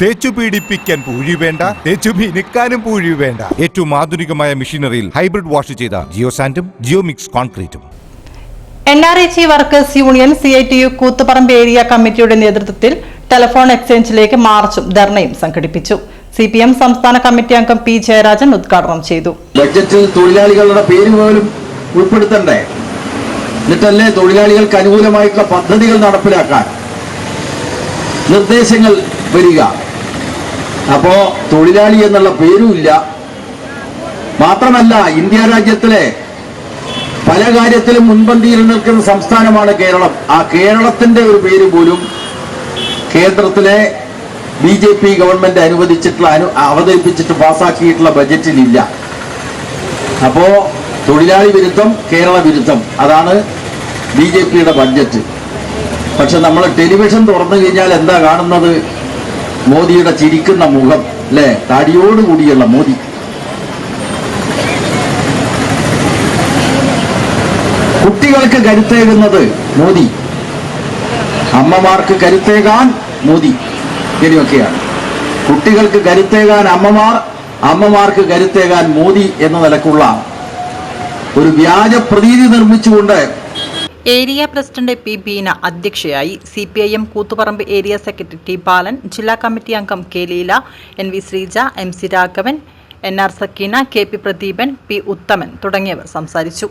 തേച്ചു പീഡിപ്പിക്കാൻ പൂഴി വേണ്ട തേച്ചു മിനുക്കാനും പൂഴി വേണ്ട. ഏറ്റവും ആധുനികമായ മെഷീനറിയിൽ ഹൈബ്രിഡ് വാഷ് ചെയ്ത ജിയോ സാൻഡും geo mix കോൺക്രീറ്റും. N R A C workers union C I T U Koothuparamba area കമ്മിറ്റിയുടെ നേതൃത്വത്തിൽ ടെലഫോൺ എക്സ്ചേഞ്ചിലേക്ക് മാർച്ചും ധർണയും സംഘടിപ്പിച്ചു. സി പി എം സംസ്ഥാന കമ്മിറ്റി അംഗം പി ജയരാജൻ ഉദ്ഘാടനം ചെയ്തു. ബഡ്ജറ്റിൽ തൊഴിലാളികളുടെ പേര് പോലും ഉൾപ്പെടുത്തണ്ടേ? എന്നിട്ടല്ലേ തൊഴിലാളികൾക്ക് അനുകൂലമായിട്ടുള്ള പദ്ധതികൾ നടപ്പിലാക്കാൻ നിർദ്ദേശങ്ങൾ വരിക? അപ്പോ തൊഴിലാളി എന്നുള്ള പേരുമില്ല. മാത്രമല്ല ഇന്ത്യ രാജ്യത്തിലെ പല കാര്യത്തിലും മുൻപന്തിയിൽ നിൽക്കുന്ന സംസ്ഥാനമാണ് കേരളം. ആ കേരളത്തിന്റെ ഒരു പേര് പോലും കേന്ദ്രത്തിലെ ബി ജെ പി ഗവൺമെന്റ് അനുവദിച്ചിട്ടുള്ള അനു അവതരിപ്പിച്ചിട്ട് പാസ്സാക്കിയിട്ടുള്ള ബജറ്റിലില്ല. അപ്പോ തൊഴിലാളി വിരുദ്ധം കേരള വിരുദ്ധം. അതാണ് ബി ജെ പിയുടെ ബഡ്ജറ്റ്. പക്ഷെ നമ്മൾ ടെലിവിഷൻ തുറന്നു കഴിഞ്ഞാൽ എന്താ കാണുന്നത്? മോദിയുടെ ചിരിക്കുന്ന മുഖം അല്ലേ തടിയോടുകൂടിയുള്ള മോദി. കുട്ടികൾക്ക് കരുത്തേകുന്നത് മോദി. അമ്മമാർക്ക് കരുത്തേകാൻ മോദി. ഇങ്ങനെയൊക്കെയാണ്. കുട്ടികൾക്ക് കരുത്തേകാൻ അമ്മമാർ അമ്മമാർക്ക് കരുത്തേകാൻ മോദി എന്ന നിലക്കുള്ള ഒരു വ്യാജ പ്രതീതി നിർമ്മിച്ചുകൊണ്ട് ഏരിയ പ്രസിഡന്റ് പി ബീന അധ്യക്ഷയായി C P I M Koothuparamba area secretary T Balan ജില്ലാ കമ്മിറ്റി അംഗം K Leela N V Sreeja M C Raghavan N R Sakeena K P Pradeepan P Uthaman തുടങ്ങിയവർ സംസാരിച്ചു.